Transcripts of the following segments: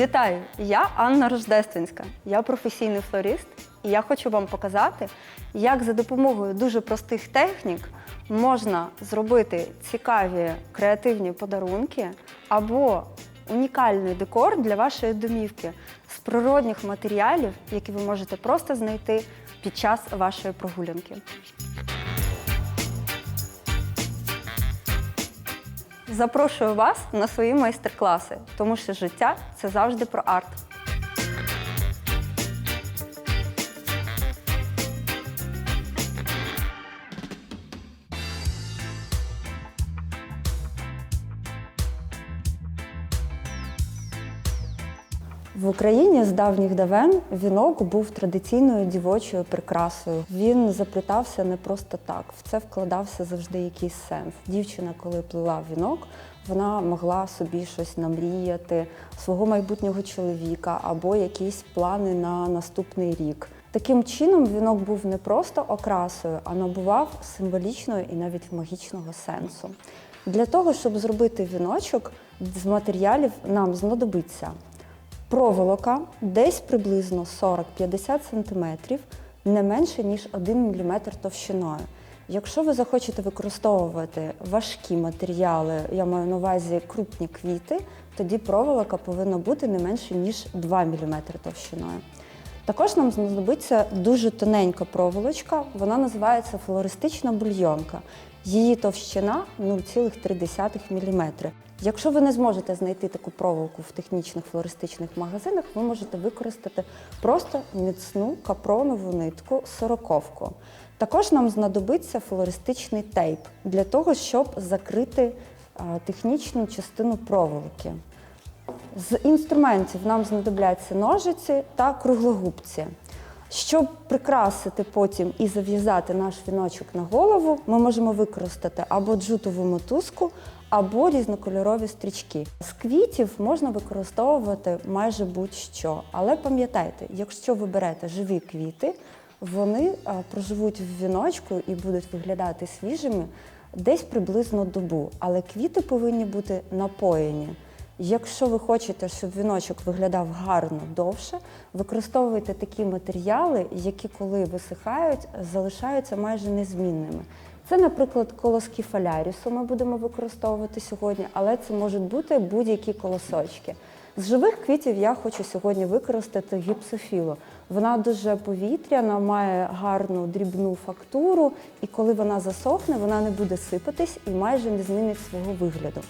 Вітаю! Я Анна Рождественська. Я професійний флорист, і я хочу вам показати, як за допомогою дуже простих технік можна зробити цікаві креативні подарунки або унікальний декор для вашої домівки з природних матеріалів, які ви можете просто знайти під час вашої прогулянки. Запрошую вас на свої майстер-класи, тому що життя це завжди про арт. Україні з давніх давен вінок був традиційною дівочою прикрасою. Він заплітався не просто так. В це вкладався завжди якийсь сенс. Дівчина, коли плела вінок, вона могла собі щось намріяти, свого майбутнього чоловіка або якісь плани на наступний рік. Таким чином вінок був не просто окрасою, а набував символічного і навіть магічного сенсу. Для того, щоб зробити віночок з матеріалів, нам знадобиться Проволока десь приблизно 40-50 см, не менше, ніж 1 мм товщиною. Якщо ви захочете використовувати важкі матеріали, я маю на увазі крупні квіти, тоді проволока повинна бути не менше, ніж 2 мм товщиною. Також нам знадобиться дуже тоненька проволочка, вона називається флористична бульйонка. Її товщина 0,3 мм. Якщо ви не зможете знайти таку проволоку в технічних флористичних магазинах, ви можете використати просто міцну капронову нитку сороковку. Також нам знадобиться флористичний тейп для того, щоб закрити технічну частину проволоки. З інструментів нам знадобляться ножиці та круглогубці. Щоб прикрасити потім і зав'язати наш віночок на голову, ми можемо використати або джутову мотузку, або різнокольорові стрічки. З квітів можна використовувати майже будь-що. Але пам'ятайте, якщо ви берете живі квіти, вони проживуть в віночку і будуть виглядати свіжими десь приблизно добу. Але квіти повинні бути напоєні. Якщо ви хочете, щоб віночок виглядав гарно довше, використовуйте такі матеріали, які, коли висихають, залишаються майже незмінними. Це, наприклад, колоски фалярісу ми будемо використовувати сьогодні, але це можуть бути будь-які колосочки. З живих квітів я хочу сьогодні використати гіпсофілу. Вона дуже повітряна, має гарну дрібну фактуру, і коли вона засохне, вона не буде сипатись і майже не змінить свого вигляду.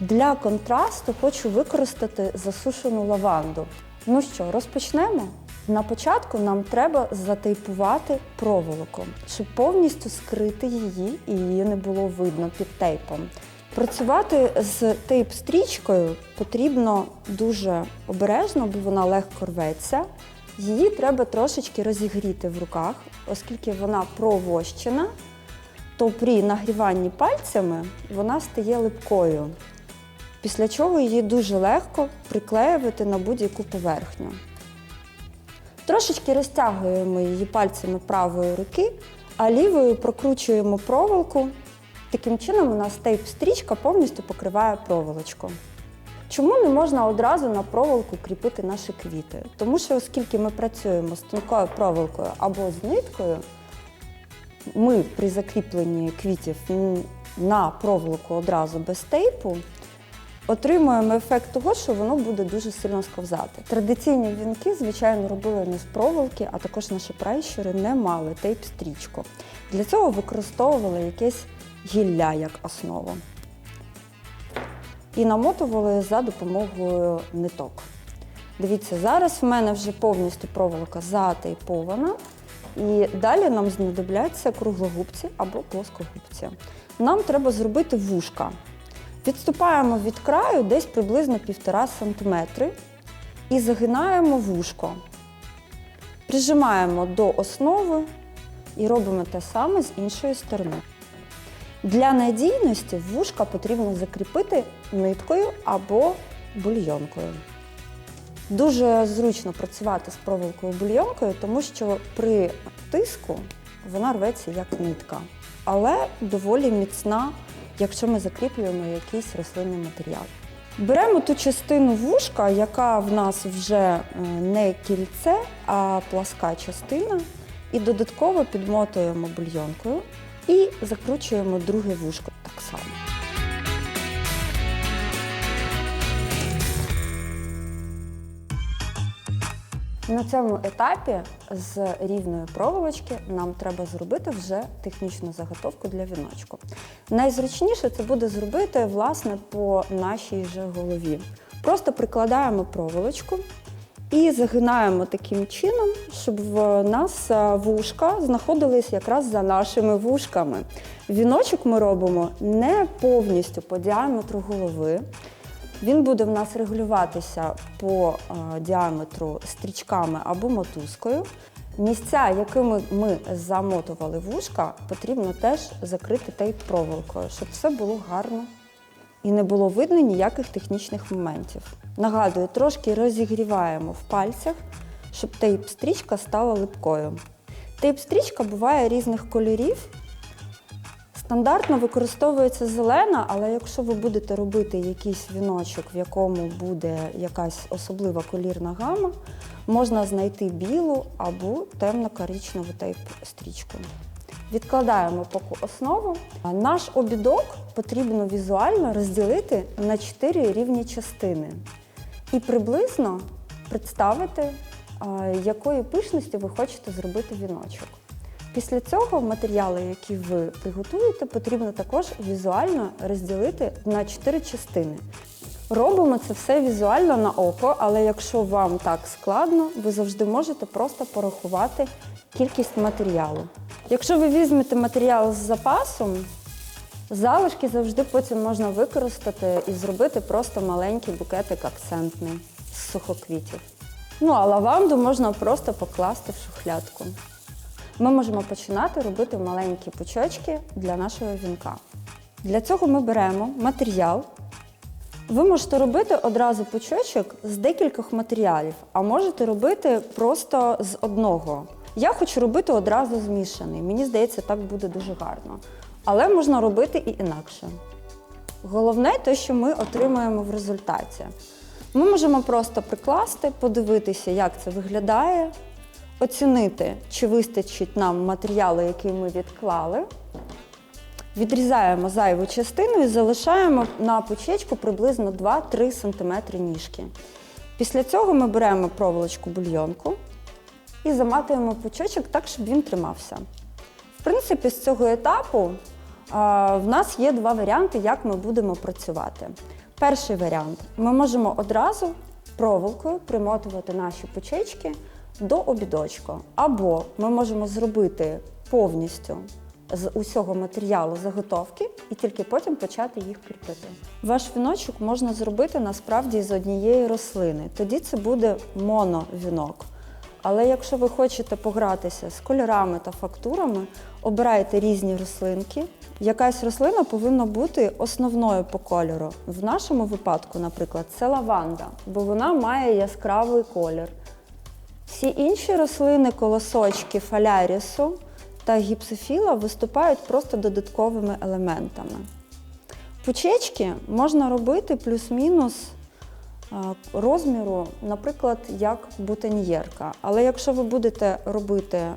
Для контрасту хочу використати засушену лаванду. Ну що, розпочнемо? На початку нам треба затейпувати проволоку, щоб повністю скрити її і її не було видно під тейпом. Працювати з тейп-стрічкою потрібно дуже обережно, бо вона легко рветься. Її треба трошечки розігріти в руках, оскільки вона провощена, то при нагріванні пальцями вона стає липкою. Після чого її дуже легко приклеювати на будь-яку поверхню. Трошечки розтягуємо її пальцями правої руки, а лівою прокручуємо проволоку. Таким чином у нас тейп-стрічка повністю покриває проволочку. Чому не можна одразу на проволоку кріпити наші квіти? Тому що, оскільки ми працюємо з тонкою проволокою або з ниткою, ми при закріпленні квітів на проволоку одразу без тейпу отримуємо ефект того, що воно буде дуже сильно сковзати. Традиційні вінки, звичайно, робили не з проволоки, а також наші пращури не мали тейп-стрічку. Для цього використовували якесь гілля як основу. І намотували за допомогою ниток. Дивіться, зараз в мене вже повністю проволока затейпована. І далі нам знадобляться круглогубці або плоскогубці. Нам треба зробити вушка. Відступаємо від краю десь приблизно 1,5 см і загинаємо вушко. Прижимаємо до основи і робимо те саме з іншої сторони. Для надійності вушка потрібно закріпити ниткою або бульйонкою. Дуже зручно працювати з проволокою бульйонкою, тому що при тиску вона рветься як нитка, але доволі міцна, якщо ми закріплюємо якийсь рослинний матеріал. Беремо ту частину вушка, яка в нас вже е, не кільце, а пласка частина, і додатково підмотуємо бульйонкою і закручуємо друге вушко так само. На цьому етапі з рівної проволочки нам треба зробити вже технічну заготовку для віночку. Найзручніше це буде зробити власне по нашій же голові. Просто прикладаємо проволочку і загинаємо таким чином, щоб в нас вушка знаходились якраз за нашими вушками. Віночок ми робимо не повністю по діаметру голови. Він буде в нас регулюватися по е, діаметру стрічками або мотузкою. Місця, якими ми замотували вушка, потрібно теж закрити тейп-проволокою, щоб все було гарно і не було видно ніяких технічних моментів. Нагадую, трошки розігріваємо в пальцях, щоб тейп-стрічка стала липкою. Тейп-стрічка буває різних кольорів. Стандартно використовується зелена, але якщо ви будете робити якийсь віночок, в якому буде якась особлива колірна гама, можна знайти білу або темно-коричневу тейп-стрічку. Відкладаємо поки основу. Наш обідок потрібно візуально розділити на 4 рівні частини і приблизно представити, якої пишності ви хочете зробити віночок. Після цього матеріали, які ви приготуєте, потрібно також візуально розділити на 4 частини. Робимо це все візуально на око, але якщо вам так складно, ви завжди можете просто порахувати кількість матеріалу. Якщо ви візьмете матеріал з запасом, залишки завжди потім можна використати і зробити просто маленький букетик акцентний з сухоквітів. Ну а лаванду можна просто покласти в шухлядку. Ми можемо починати робити маленькі пучочки для нашого вінка. Для цього ми беремо матеріал. Ви можете робити одразу пучочок з декількох матеріалів, а можете робити просто з одного. Я хочу робити одразу змішаний. Мені здається, так буде дуже гарно. Але можна робити і інакше. Головне те, що ми отримаємо в результаті. Ми можемо просто прикласти, подивитися, як це виглядає, оцінити, чи вистачить нам матеріалу, який ми відклали. Відрізаємо зайву частину і залишаємо на почечку приблизно 2-3 см ніжки. Після цього ми беремо проволочку бульйонку і заматуємо пучочок так, щоб він тримався. В принципі, з цього етапу а, в нас є два варіанти, як ми будемо працювати. Перший варіант ми можемо одразу проволокою примотувати наші пучечки до обідочка. Або ми можемо зробити повністю з усього матеріалу заготовки і тільки потім почати їх кріпити. Ваш віночок можна зробити насправді з однієї рослини. Тоді це буде моновінок. Але якщо ви хочете погратися з кольорами та фактурами, обирайте різні рослинки. Якась рослина повинна бути основною по кольору. В нашому випадку, наприклад, це лаванда, бо вона має яскравий колір. Всі інші рослини, колосочки фалярісу та гіпсофіла виступають просто додатковими елементами. Пучечки можна робити плюс-мінус е, розміру, наприклад, як бутоньєрка. Але якщо ви будете робити е,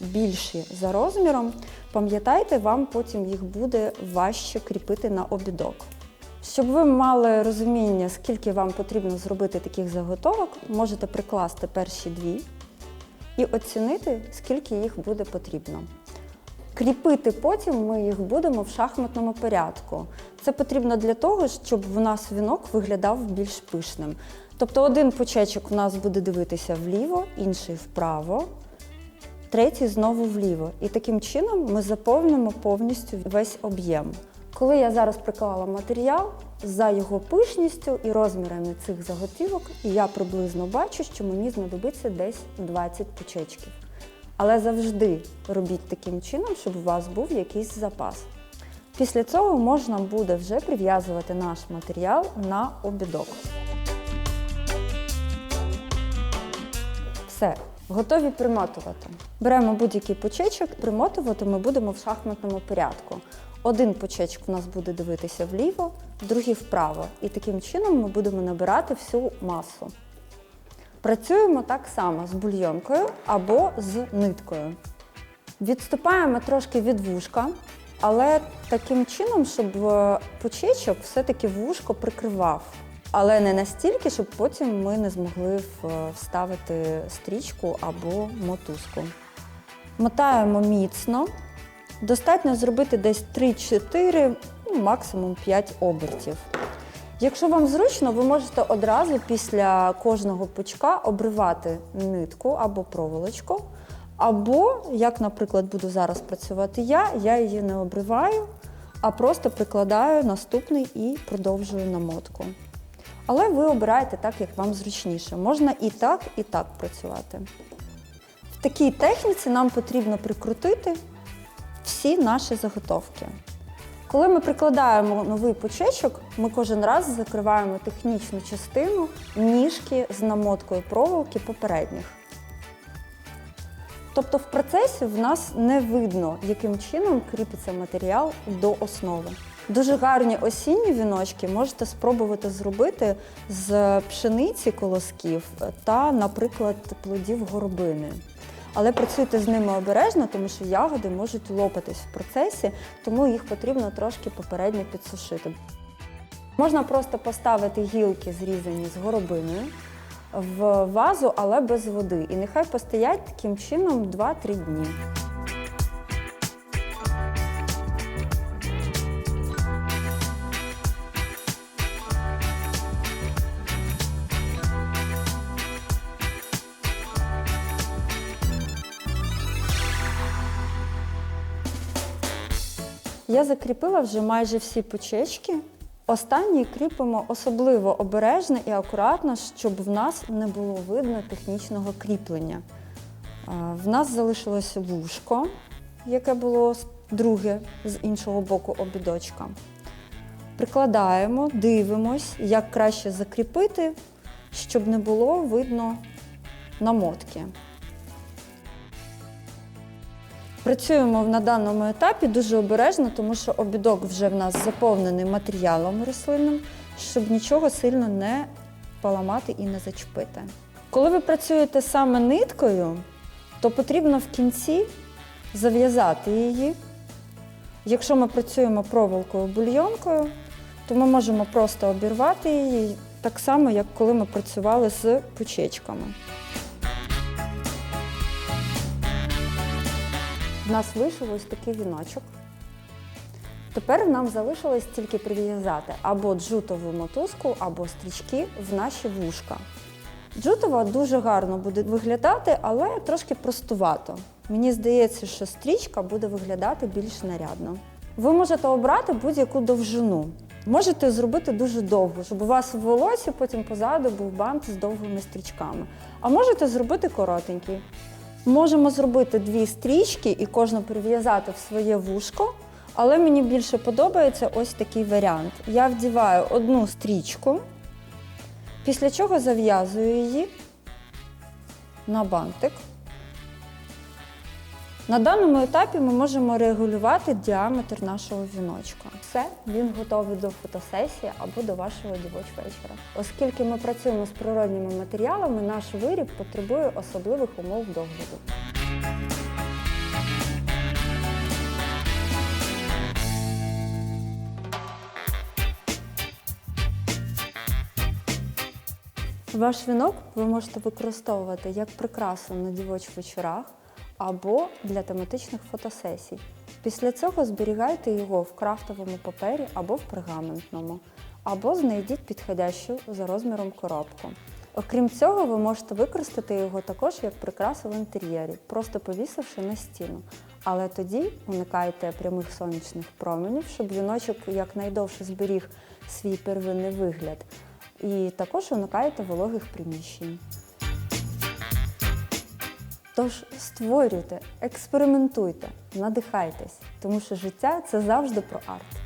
більші за розміром, пам'ятайте, вам потім їх буде важче кріпити на обідок. Щоб ви мали розуміння, скільки вам потрібно зробити таких заготовок, можете прикласти перші дві і оцінити, скільки їх буде потрібно. Кріпити потім ми їх будемо в шахматному порядку. Це потрібно для того, щоб у нас вінок виглядав більш пишним. Тобто один почечок у нас буде дивитися вліво, інший вправо, третій знову вліво. І таким чином ми заповнимо повністю весь об'єм. Коли я зараз приклала матеріал, за його пишністю і розмірами цих заготівок, я приблизно бачу, що мені знадобиться десь 20 пучечків. Але завжди робіть таким чином, щоб у вас був якийсь запас. Після цього можна буде вже прив'язувати наш матеріал на обідок. Все. Готові примотувати. Беремо будь-який почечок, примотувати ми будемо в шахматному порядку. Один почечок у нас буде дивитися вліво, другий вправо. І таким чином ми будемо набирати всю масу. Працюємо так само з бульйонкою або з ниткою. Відступаємо трошки від вушка, але таким чином, щоб е, почечок все-таки вушко прикривав. Але не настільки, щоб потім ми не змогли вставити стрічку або мотузку. Мотаємо міцно. Достатньо зробити десь 3-4, ну, максимум 5 обертів. Якщо вам зручно, ви можете одразу після кожного пучка обривати нитку або проволочку. Або, як, наприклад, буду зараз працювати я, я її не обриваю, а просто прикладаю наступний і продовжую намотку. Але ви обираєте так, як вам зручніше. Можна і так, і так працювати. В такій техніці нам потрібно прикрутити всі наші заготовки. Коли ми прикладаємо новий почечок, ми кожен раз закриваємо технічну частину ніжки з намоткою проволоки попередніх. Тобто в процесі в нас не видно, яким чином кріпиться матеріал до основи. Дуже гарні осінні віночки можете спробувати зробити з пшениці колосків та, наприклад, плодів горобини. Але працюйте з ними обережно, тому що ягоди можуть лопатись в процесі, тому їх потрібно трошки попередньо підсушити. Можна просто поставити гілки, зрізані з горобиною, в вазу, але без води. І нехай постоять таким чином 2-3 дні. Я закріпила вже майже всі почечки. Останній кріпимо особливо обережно і акуратно, щоб в нас не було видно технічного кріплення. В нас залишилось вушко, яке було друге з іншого боку обідочка. Прикладаємо, дивимось, як краще закріпити, щоб не було видно намотки. Працюємо на даному етапі дуже обережно, тому що обідок вже в нас заповнений матеріалом рослинним, щоб нічого сильно не поламати і не зачепити. Коли ви працюєте саме ниткою, то потрібно в кінці зав'язати її. Якщо ми працюємо проволокою бульйонкою, то ми можемо просто обірвати її так само, як коли ми працювали з пучечками. У нас вийшов ось такий віночок. Тепер нам залишилось тільки прив'язати або джутову мотузку, або стрічки в наші вушка. Джутова дуже гарно буде виглядати, але трошки простувато. Мені здається, що стрічка буде виглядати більш нарядно. Ви можете обрати будь-яку довжину. Можете зробити дуже довго, щоб у вас в волосі потім позаду був бант з довгими стрічками. А можете зробити коротенький. Можемо зробити дві стрічки і кожну прив'язати в своє вушко, але мені більше подобається ось такий варіант. Я вдіваю одну стрічку, після чого зав'язую її на бантик. На даному етапі ми можемо регулювати діаметр нашого віночка. Все, він готовий до фотосесії або до вашого дівоч-вечора. Оскільки ми працюємо з природніми матеріалами, наш виріб потребує особливих умов догляду. Ваш вінок ви можете використовувати як прикрасу на дівочих вечорах або для тематичних фотосесій. Після цього зберігайте його в крафтовому папері або в пергаментному, або знайдіть підходящу за розміром коробку. Окрім цього, ви можете використати його також як прикрасу в інтер'єрі, просто повісивши на стіну. Але тоді уникайте прямих сонячних променів, щоб віночок якнайдовше зберіг свій первинний вигляд. І також уникайте вологих приміщень. Тож створюйте, експериментуйте, надихайтесь, тому що життя це завжди про арт.